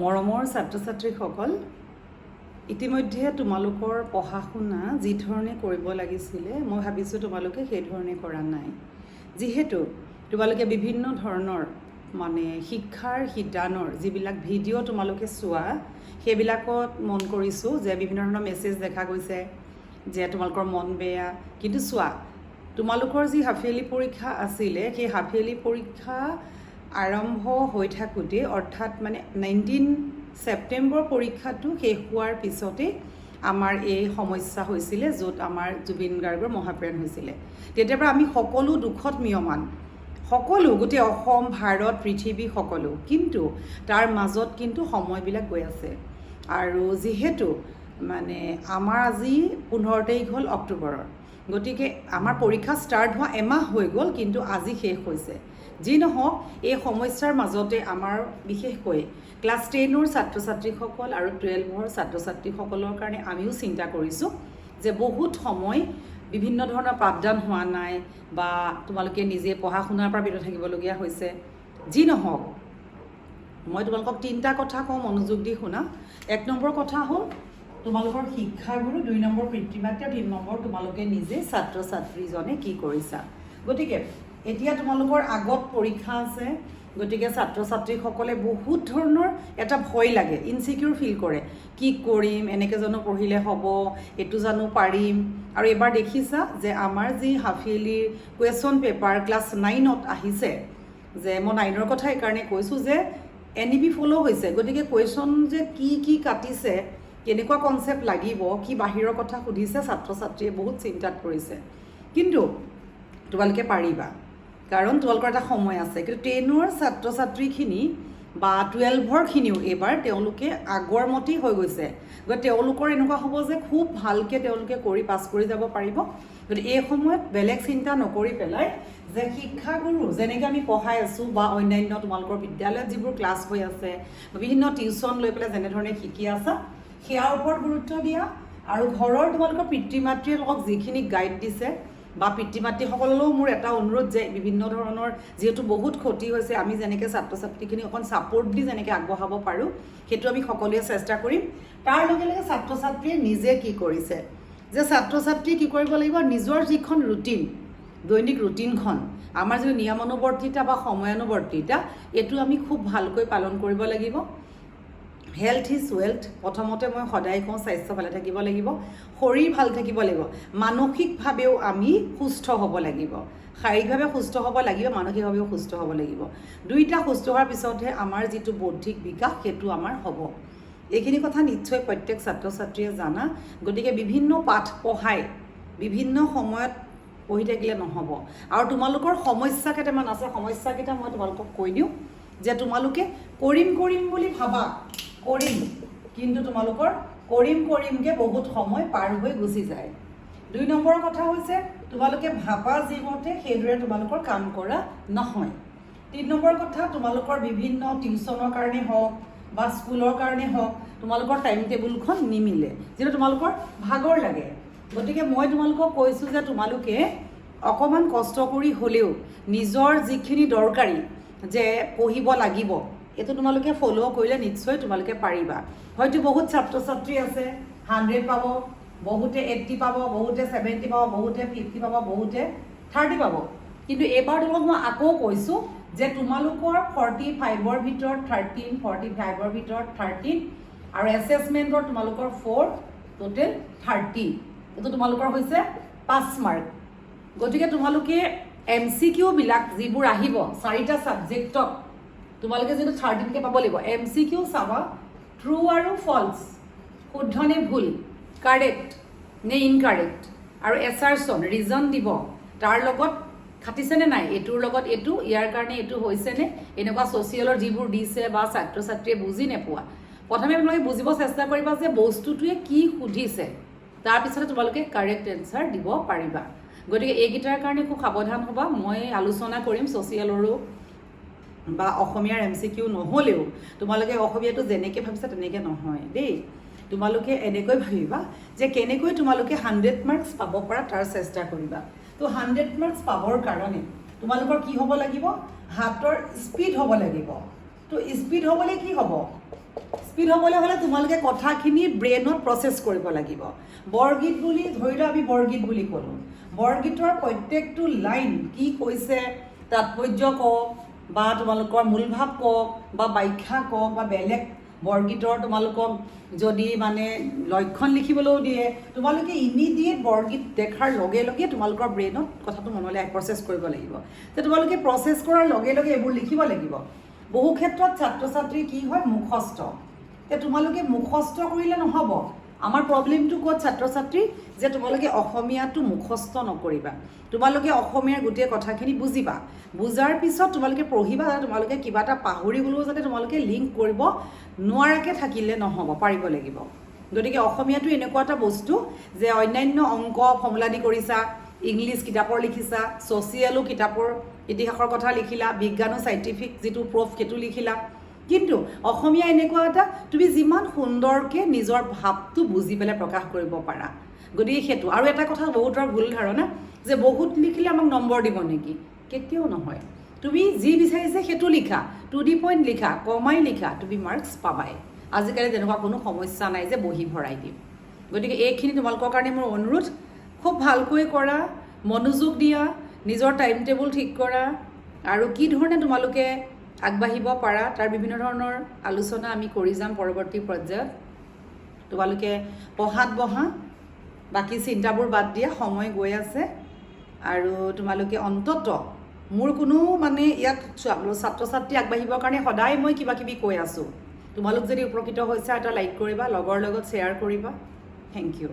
মৰমৰ ছাত্ৰ ছাত্ৰীসকল ইতিমধ্যে তোমালোকৰ পঢ়া শুনা যি ধৰণে কৰিব লাগিছিলে মই ভাবিছোঁ তোমালোকে সেই ধৰণে কৰা নাই। যিহেতু তোমালোকে বিভিন্ন ধৰণৰ মানে শিক্ষাৰ শিতানৰ যিবিলাক ভিডিঅ' তোমালোকে চোৱা সেইবিলাকত মন কৰিছোঁ যে বিভিন্ন ধৰণৰ মেছেজ দেখা গৈছে যে তোমালোকৰ মন বেয়া। কিন্তু চোৱা তোমালোকৰ যি হাফিয়ালি পৰীক্ষা আছিলে সেই হাফিয়ালি পৰীক্ষা আৰম্ভ হৈ থাকোঁতে অৰ্থাৎ মানে নাইনটিন ছেপ্টেম্বৰ পৰীক্ষাটো শেষ হোৱাৰ পিছতেই আমাৰ এই সমস্যা হৈছিলে য'ত আমাৰ জুবিন গাৰ্গৰ মহাপ্ৰয়াণ হৈছিলে। তেতিয়াৰ পৰা আমি সকলো দুখত মিয়মান। সকলো গোটেই অসম ভাৰত পৃথিৱী সকলো। কিন্তু তাৰ মাজত কিন্তু সময়বিলাক গৈ আছে। আৰু যিহেতু মানে আমাৰ আজি পোন্ধৰ তাৰিখ হ'ল অক্টোবৰৰ। গতিকে আমাৰ পৰীক্ষা ষ্টাৰ্ট হোৱা এমাহ হৈ গ'ল কিন্তু আজি শেষ হৈছে। যি নহওক এই সমস্যাৰ মাজতে আমাৰ বিশেষকৈ ক্লাছ টেনৰ ছাত্ৰ ছাত্ৰীসকল আৰু টুৱেলভৰ ছাত্ৰ ছাত্ৰীসকলৰ কাৰণে আমিও চিন্তা কৰিছোঁ যে বহুত সময় বিভিন্ন ধৰণৰ পাঠদান হোৱা নাই বা তোমালোকে নিজে পঢ়া শুনাৰ পৰা বিৰত থাকিবলগীয়া হৈছে। যি নহওক মই তোমালোকক তিনিটা কথা কওঁ মনোযোগ দি শুনা। এক নম্বৰ কথা হ'ল তোমালোকৰ শিক্ষাগুৰু দুই নম্বৰ পিতৃ মাতৃ তিনি নম্বৰ তোমালোকে নিজে ছাত্ৰ ছাত্ৰীজনে কি কৰিছা। গতিকে এতিয়া তোমালোকৰ আগত পৰীক্ষা আছে গতিকে ছাত্ৰ ছাত্ৰীসকলে বহুত ধৰণৰ এটা ভয় লাগে ইনচিকিউৰ ফিল কৰে। কি কৰিম এনেকৈ জানো পঢ়িলে হ'ব এইটো জানো পাৰিম। আৰু এইবাৰ দেখিছা যে আমাৰ যি হাফিয়েলিৰ কুৱেশ্যন পেপাৰ ক্লাছ নাইনত আহিছে যে মই নাইনৰ কথা এইকাৰণে কৈছোঁ যে এন ই পি ফ'ল' হৈছে গতিকে কুৱেশ্যন যে কি কি কাটিছে কেনেকুৱা কনচেপ্ট লাগিব কি বাহিৰৰ কথা সুধিছে ছাত্ৰ ছাত্ৰীয়ে বহুত চিন্তাত পৰিছে। কিন্তু তোমালোকে পাৰিবা। কাৰণ তোমালোকৰ এটা সময় আছে। কিন্তু টেনৰ ছাত্ৰ ছাত্ৰীখিনি বা টুৱেলভৰখিনিও এইবাৰ তেওঁলোকে আগৰ মতেই হৈ গৈছে। গতিকে তেওঁলোকৰ এনেকুৱা হ'ব যে খুব ভালকৈ তেওঁলোকে কৰি পাছ কৰি যাব পাৰিব। গতিকে এই সময়ত বেলেগ চিন্তা নকৰি পেলাই যে শিক্ষাগুৰু, যেনেকৈ আমি পঢ়াই আছোঁ বা অন্যান্য তোমালোকৰ বিদ্যালয়ত যিবোৰ ক্লাছ হৈ আছে বিভিন্ন টিউশ্যন লৈ পেলাই যেনেধৰণে শিকি আছা, সেয়াৰ ওপৰত গুৰুত্ব দিয়া আৰু ঘৰৰ তোমালোকৰ পিতৃ মাতৃয়ে তোমাক যিখিনি গাইড দিছে বা পিতৃ মাতৃসকললৈও মোৰ এটা অনুৰোধ যে বিভিন্ন ধৰণৰ যিহেতু বহুত ক্ষতি হৈছে, আমি যেনেকৈ ছাত্ৰ ছাত্ৰীখিনি অকণ ছাপৰ্ট দি যেনেকৈ আগবঢ়াব পাৰোঁ, সেইটো আমি সকলোৱে চেষ্টা কৰিম। তাৰ লগে লগে ছাত্ৰ ছাত্ৰীয়ে নিজে কি কৰিছে? যে ছাত্ৰ ছাত্ৰীয়ে কি কৰিব লাগিব? নিজৰ যিখন ৰুটিন দৈনিক ৰুটিনখন আমাৰ যিটো নিয়মানুৱৰ্তিতা বা সময়ানুৱৰ্তিতা, এইটো আমি খুব ভালকৈ পালন কৰিব লাগিব। হেল্থ ইজ ৱেল্থ প্ৰথমতে মই সদায় কওঁ স্বাস্থ্য ভালে থাকিব লাগিব। শৰীৰ ভাল থাকিব লাগিব। মানসিকভাৱেও আমি সুস্থ হ'ব লাগিব। শাৰীৰিকভাৱে সুস্থ হ'ব লাগিব মানসিকভাৱেও সুস্থ হ'ব লাগিব। দুইটা সুস্থ হোৱাৰ পিছতহে আমাৰ যিটো বৌদ্ধিক বিকাশ সেইটো আমাৰ হ'ব। এইখিনি কথা নিশ্চয় প্ৰত্যেক ছাত্ৰ ছাত্ৰীয়ে জানা। গতিকে বিভিন্ন পাঠ পঢ়াই বিভিন্ন সময়ত পঢ়ি থাকিলে নহ'ব। আৰু তোমালোকৰ সমস্যা কেইটামান আছে সমস্যাকেইটা মই তোমালোকক কৈ দিওঁ। যে তোমালোকে কৰিম কৰিম বুলি ভাবা। কৰিম কিন্তু তোমালোকৰ কৰিম কৰিমকৈ বহুত সময় পাৰ হৈ গুচি যায়। দুই নম্বৰৰ কথা হৈছে তোমালোকে ভাবা যিমতে সেইদৰে তোমালোকৰ কাম কৰা নহয়। তিনি নম্বৰ কথা তোমালোকৰ বিভিন্ন টিউশ্যনৰ কাৰণে হওক বা স্কুলৰ কাৰণে হওক তোমালোকৰ টাইম টেবুলখন নিমিলে যিহেতু তোমালোকৰ ভাগৰ লাগে। গতিকে মই তোমালোকক কৈছোঁ যে তোমালোকে অকণমান কষ্ট কৰি হ'লেও নিজৰ যিখিনি দৰকাৰী যে পঢ়িব লাগিব এইটো তোমালোকে ফ'ল' কৰিলে নিশ্চয় তোমালোকে পাৰিবা। হয়তো বহুত ছাত্ৰ ছাত্ৰী আছে হাণ্ড্ৰেড পাব, বহুতে এইট্টি পাব, বহুতে ছেভেণ্টি পাব, বহুতে ফিফটি পাব, বহুতে থাৰ্টি পাব। কিন্তু এইবাৰ তোমাক মই আকৌ কৈছোঁ যে তোমালোকৰ ফৰ্টি ফাইভৰ ভিতৰত থাৰ্টিন ফৰ্টি ফাইভৰ ভিতৰত থাৰ্টিন আৰু এছেছমেণ্টৰ তোমালোকৰ ফ'ৰ টোটেল থাৰ্টি এইটো তোমালোকৰ হৈছে পাঁচ মাৰ্ক গতিকে তোমালোকে এম চি কিউবিলাক যিবোৰ আহিব, চাৰিটা ছাবজেক্টত তোমালোকে যিটো থাৰ্টিনকৈ পাব লাগিব। এম চি কিউ চাবা ট্ৰু আৰু ফল্ছ শুদ্ধ নে ভুল কাৰেক্ট নে ইনকাৰেক্ট আৰু এছাৰচন ৰিজন দিব। তাৰ লগত খাটিছেনে নাই এইটোৰ লগত এইটো ইয়াৰ কাৰণে এইটো হৈছেনে এনেকুৱা ছ'চিয়েলৰ যিবোৰ দিছে বা ছাত্ৰ ছাত্ৰীয়ে বুজি নোপোৱা। প্ৰথমে তোমালোকে বুজিব চেষ্টা কৰিবা যে বস্তুটোৱে কি সুধিছে। তাৰপিছতে তোমালোকে কাৰেক্ট এনচাৰ দিব পাৰিবা। গতিকে এইকেইটাৰ কাৰণে খুব সাৱধান হ'বা। মই আলোচনা কৰিম ছ'চিয়েলৰো বা অসমীয়াৰ এম চি কিউ নহ'লেও তোমালোকে অসমীয়াটো যেনেকৈ ভাবিছা তেনেকৈ নহয় দেই। তোমালোকে এনেকৈ ভাবিবা যে কেনেকৈ তোমালোকে হাণ্ড্ৰেড মাৰ্কছ পাব পাৰা তাৰ চেষ্টা কৰিবা। তো হাণ্ড্ৰেড মাৰ্কছ পাবৰ কাৰণে তোমালোকৰ কি হ'ব লাগিব? হাতৰ স্পীড হ'ব লাগিব। তো স্পীড হ'বলৈ কি হ'ব? স্পীড হ'বলৈ হ'লে তোমালোকে কথাখিনি ব্ৰেইনত প্ৰচেছ কৰিব লাগিব। বৰগীত বুলি ধৰি লোৱা আমি বৰগীত বুলি ক'লোঁ। বৰগীতৰ প্ৰত্যেকটো লাইন কি কৈছে তাৎপৰ্য কওক বা তোমালোকৰ মূলভাৱ কওক, বা ব্যাখ্যা কওক, বা বেলেগ বৰগীতৰ তোমালোকক যদি মানে লক্ষণ লিখিবলৈও দিয়ে, তোমালোকে ইমিডিয়েট বৰগীত দেখাৰ লগে লগে তোমালোকৰ ব্ৰেইনত কথাটো মনলৈ প্ৰচেছ কৰিব লাগিব। যে তোমালোকে প্ৰচেছ কৰাৰ লগে লগে এইবোৰ লিখিব লাগিব। বহু ক্ষেত্ৰত ছাত্ৰ ছাত্ৰী কি হয়? মুখস্থ। যে তোমালোকে মুখস্থ কৰিলে নহ'ব। আমাৰ প্ৰব্লেমটো ক'ত ছাত্ৰ ছাত্ৰী যে তোমালোকে অসমীয়াটো মুখস্থ নকৰিবা। তোমালোকে অসমীয়াৰ গোটেই কথাখিনি বুজিবা। বুজাৰ পিছত তোমালোকে পঢ়িবা তোমালোকে কিবা এটা পাহৰি গ'লেও যাতে তোমালোকে লিংক কৰিব নোৱাৰাকৈ থাকিলে নহ'ব পাৰিব লাগিব। গতিকে অসমীয়াটো এনেকুৱা এটা বস্তু যে অন্যান্য অংক ফৰ্মুলাদি কৰিছা ইংলিছ কিতাপৰ লিখিছা ছ'চিয়েলো কিতাপৰ ইতিহাসৰ কথা লিখিলা বিজ্ঞানো চাইণ্টিফিক যিটো প্ৰুফ সেইটো লিখিলা কিন্তু অসমীয়া এনেকুৱা এটা, তুমি যিমান সুন্দৰকৈ নিজৰ ভাৱটো বুজি পেলাই প্ৰকাশ কৰিব পাৰা। গতিকে সেইটো, আৰু এটা কথা বহুতৰ ভুল ধাৰণা, যে বহুত লিখিলে আমাক নম্বৰ দিব নেকি? কেতিয়াও নহয়। তুমি যি বিচাৰিছে সেইটো লিখা টু দি পইণ্ট লিখা, কমাই লিখা, তুমি মাৰ্কছ পাবাই। আজিকালি তেনেকুৱা কোনো সমস্যা নাই যে বহি ভৰাই দিম। গতিকে এইখিনি তোমালোকৰ কাৰণে মোৰ অনুৰোধ, খুব ভালকৈ কৰা, মনোযোগ দিয়া, নিজৰ টাইম টেবুল ঠিক কৰা, আৰু কি ধৰণে তোমালোকে আগবাঢ়িব পাৰা তাৰ বিভিন্ন ধৰণৰ আলোচনা আমি কৰি যাম পৰৱৰ্তী পৰ্যায়ত। তোমালোকে পঢ়াত বহা বাকী চিন্তাবোৰ বাদ দিয়া সময় গৈ আছে। আৰু তোমালোকে অন্তত মোৰ কোনো মানে ইয়াত ছাত্ৰ ছাত্ৰী আগবাঢ়িবৰ কাৰণে সদায় মই কিবা কিবি কৈ আছোঁ। তোমালোক যদি উপকৃত হৈছা এটা লাইক কৰিবা লগৰ লগত শ্বেয়াৰ কৰিবা। Thank U